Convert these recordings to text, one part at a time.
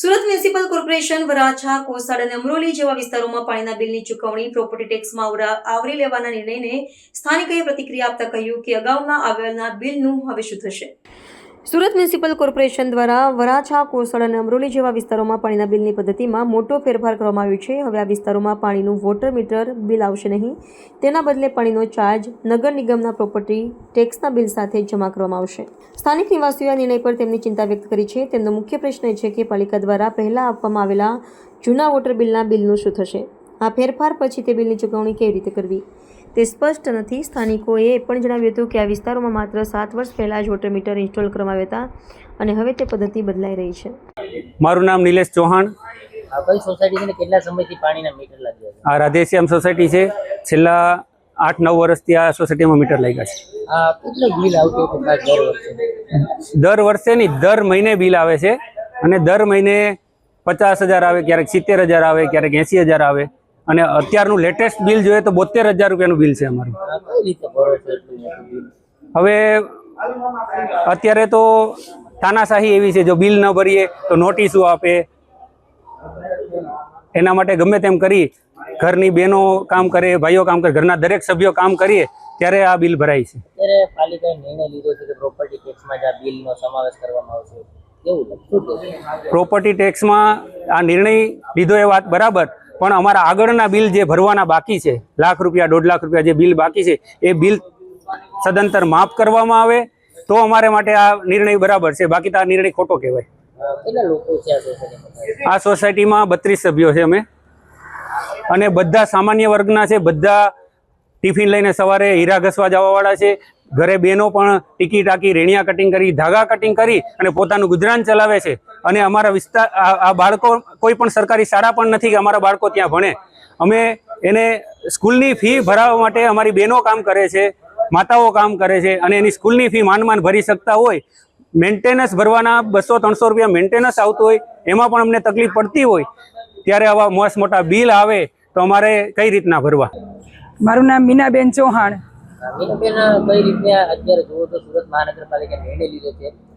Surat municipal corporation, Varachha, Kosad અને અમરોલી જેવા વિસ્તારોમાં પાણીના બિલની ચૂકવણી પ્રોપર્ટી ટેક્સમાં આવરી લેવાના નિર્ણયને સ્થાનિકોએ પ્રતિક્રિયા આપતા કહ્યું કે અગાઉના આવેલના બિલનું હવે શું થશે? સુરત મ્યુનિસિપલ કોર્પોરેશન દ્વારા વરાછા, કોસળ અને અમરોલી જેવા વિસ્તારોમાં પાણીના બિલની પદ્ધતિમાં મોટો ફેરફાર કરવામાં આવ્યો છે. હવે આ વિસ્તારોમાં પાણીનું વોટર મીટર બિલ આવશે નહીં. તેના બદલે પાણીનો ચાર્જ નગર નિગમના પ્રોપર્ટી ટેક્સના બિલ સાથે જમા કરવામાં આવશે. સ્થાનિક નિવાસીઓએ આ નિર્ણય પર તેમની ચિંતા વ્યક્ત કરી છે. તેમનો મુખ્ય પ્રશ્ન એ છે કે પાલિકા દ્વારા પહેલાં આપવામાં આવેલા જૂના વોટર બિલના બિલનું શું થશે? આ ફેરફાર પછી તે બિલની ચૂકવણી કેવી રીતે કરવી? તે સ્પષ્ટ નથી. સ્થાનિકોએ એ પણ જણાવ્યું હતું કે આ વિસ્તારોમાં માત્ર સાત વર્ષ પહેલાં જ વોટર મીટર ઇન્સ્ટોલ કરવામાં આવ્યા હતા અને હવે તે પદ્ધતિ બદલાઈ રહી છે. મારું નામ નિલેશ ચૌહાણ. આ કઈ સોસાયટી છે કેટલા સમયથી પાણીના મીટર લાગ્યા છે? આ રાધેશ્યામ સોસાયટી છે. છેલ્લા આઠ નવ વર્ષથી આ સોસાયટીમાં મીટર લાગ્યા છે. કેટલું બિલ આવતું હતું દર વર્ષે? દર વર્ષે નહીં દર મહિને બિલ આવે છે. અને દર મહિને પચાસ હજાર આવે ક્યારેક સિત્તેર હજાર આવે ક્યારેક એંસી હજાર આવે. અને અત્યારનું લેટેસ્ટ બિલ જોઈએ તો બોતેર હજાર રૂપિયાનું બિલ છે અમારું. હવે અત્યારે તો તાનાશાહી એવી છે જો બિલ ન ભરીએ તો નોટિસો આપે. એના માટે ગમે તેમ કરી ઘરની બહેનો કામ કરે ભાઈઓ કામ કરે ઘરના દરેક સભ્યો કામ કરીએ ત્યારે આ બિલ ભરાય છે. ત્યારે પાલિકાએ નિર્ણય લીધો છે કે પ્રોપર્ટી ટેક્સમાં જ આ બિલનો સમાવેશ કરવામાં આવશે. કેવું લાગે? શું કહેશો? પ્રોપર્ટી ટેક્સમાં આ નિર્ણય લીધો એ વાત બરાબર પણ અમારા આગળના બિલ જે ભરવાના બાકી છે લાખ રૂપિયા દોઢ લાખ રૂપિયા જે બિલ બાકી છે એ બિલ સદંતર માફ કરવામાં આવે તો અમારે માટે આ નિર્ણય બરાબર છે. બાકી તો આ નિર્ણય ખોટો કહેવાય. આ સોસાયટીમાં આ સોસાયટીમાં બત્રીસ સભ્યો છે અમે. અને બધા સામાન્ય વર્ગના છે બધા ટિફિન લઈને સવારે હીરા ઘસવા જવાવાળા છે. ઘરે બહેનો પણ ટીકી ટાકી રેણિયા કટિંગ કરી ધાગા કટિંગ કરી અને પોતાનું ગુજરાન ચલાવે છે. અને અમારા વિસ્તાર આ બાળકો કોઈ પણ સરકારી શાળા પણ નથી કે અમારા બાળકો ત્યાં ભણે. અમે એને સ્કૂલની ફી ભરાવવા માટે અમારી બહેનો કામ કરે છે માતાઓ કામ કરે છે અને એની સ્કૂલની ફી માંડ માંડ ભરી શકતા હોય. મેન્ટેનન્સ ભરવાના બસો ત્રણસો રૂપિયા મેન્ટેનન્સ આવતું હોય એમાં પણ અમને તકલીફ પડતી હોય. ત્યારે આવા મોસ મોટા બિલ આવે તો અમારે કઈ રીતના ભરવા? મારું નામ મીનાબેન ચૌહાણ. મીનાબેન કઈ રીતે અત્યારે જુઓ તો સુરત મહાનગરપાલિકા નિર્ણય લીધો છે?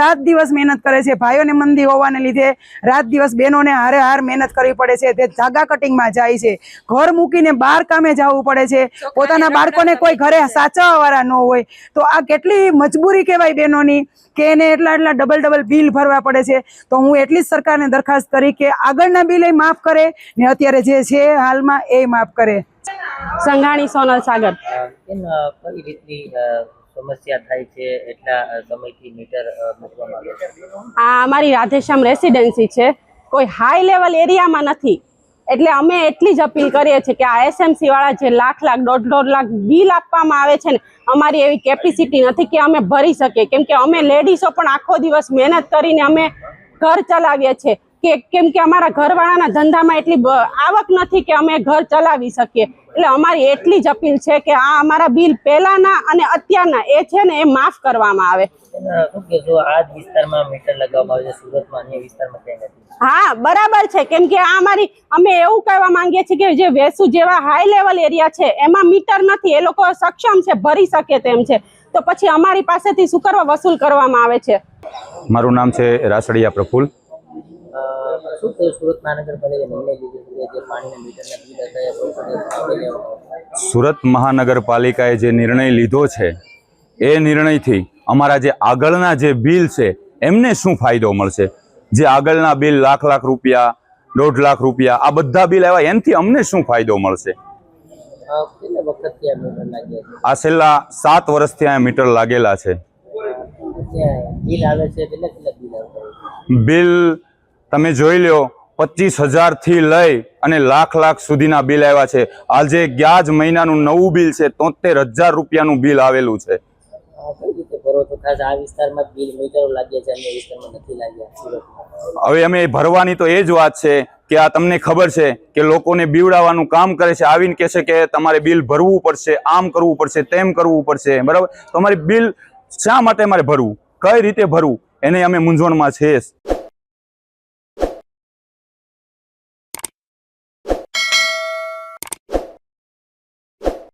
રાત દિવસ મહેનત કરે છે. ભાઈઓને મંદી હોવાને લીધે રાત દિવસ બહેનોને હારે હાર મહેનત કરવી પડે છે. તે ધાગા કટિંગમાં જાય છે. ઘર મૂકીને બહાર કામે જવું પડે છે. પોતાના બાળકોને કોઈ ઘરે સાચવવાવાળા ન હોય. તો આ કેટલી મજબૂરી કહેવાય બહેનોની કે એને એટલા એટલા ડબલ ડબલ બિલ ભરવા પડે છે. તો હું એટલી જ સરકારને દરખાસ્ત કરી કે આગળના બિલ એ માફ કરે ને અત્યારે જે છે હાલમાં એ માફ કરે. સંઘાણી સોનલ સાગર. કઈ રીતની સમસ્યા થાય છે એટલા સમયથી મીટર મૂકવામાં આવે છે? આ અમારી રાધેશ્યામ રેસિડેન્સી છે. કોઈ હાઈ લેવલ એરિયામાં નથી. એટલે અમે એટલી જ અપીલ કરીએ છીએ કે આ એસએમસી વાળા જે લાખ લાખ, દોઢ દોઢ લાખ બિલ આપવામાં આવે છે ને, અમારી એવી કેપેસિટી નથી કે અમે ભરી શકીએ. કેમ કે અમે લેડીઝો પણ આખો દિવસ મહેનત કરીને અમે ઘર ચલાવીએ છીએ. કે કેમ કે અમારા ઘરવાળાના ધંધામાં એટલી આવક નથી કે અમે ઘર ચલાવી શકીએ. એટલે અમારી એટલી જ અપીલ છે કે આ અમારા બિલ પહેલાના અને અત્યારના એ છે ને એ માફ કરવામાં આવે. હા બરાબર છે. કેમ કે આ અમારી અમે એવું કહેવા માંગીએ છીએ કે જે વેસુ જેવા હાઈ લેવલ એરિયા છે એમાં મીટર નથી. એ લોકો સક્ષમ છે ભરી શકે તેમ છે. તો પછી અમારી પાસેથી શું કરવા વસૂલ કરવામાં આવે છે? મારું નામ છે રાસડિયા પ્રફુલ્લ અ, શું થયું? સુરત મહાનગરપાલિકાએ નિર્ણય લીધો છે જે પાણીના મીટરના બિલ હતા સુરત મહાનગરપાલિકાએ જે નિર્ણય લીધો છે એ નિર્ણયથી અમારા જે આગળના જે બિલ છે એમને શું ફાયદો મળશે? જે આગળના બિલ લાખ લાખ રૂપિયા દોઢ લાખ રૂપિયા આ બધા બિલ આવ્યા એનાથી અમને શું ફાયદો મળશે? આ છેલ્લા સાત વર્ષથી આ મીટર લાગેલા છે. છે? બિલ તમે જોઈ લો પચીસ હજારથી લઈ અને લાખ લાખ સુધીના બિલ આવ્યા છે. આજે ગયા જ મહિનાનું નવું બિલ છે તોતેર હજાર રૂપિયાનું બિલ આવેલું છે. હવે અમે ભરવાની તો એ જ વાત છે કે આ તમને ખબર છે કે લોકોને બીવડાવવાનું કામ કરે છે આવીને કહે છે કે તમારે બિલ ભરવું પડશે આમ કરવું પડશે તેમ કરવું પડશે. બરાબર? તો અમારી બિલ શા માટે મારે ભરવું? કઈ રીતે ભરવું? એને અમે મૂંઝવણમાં છે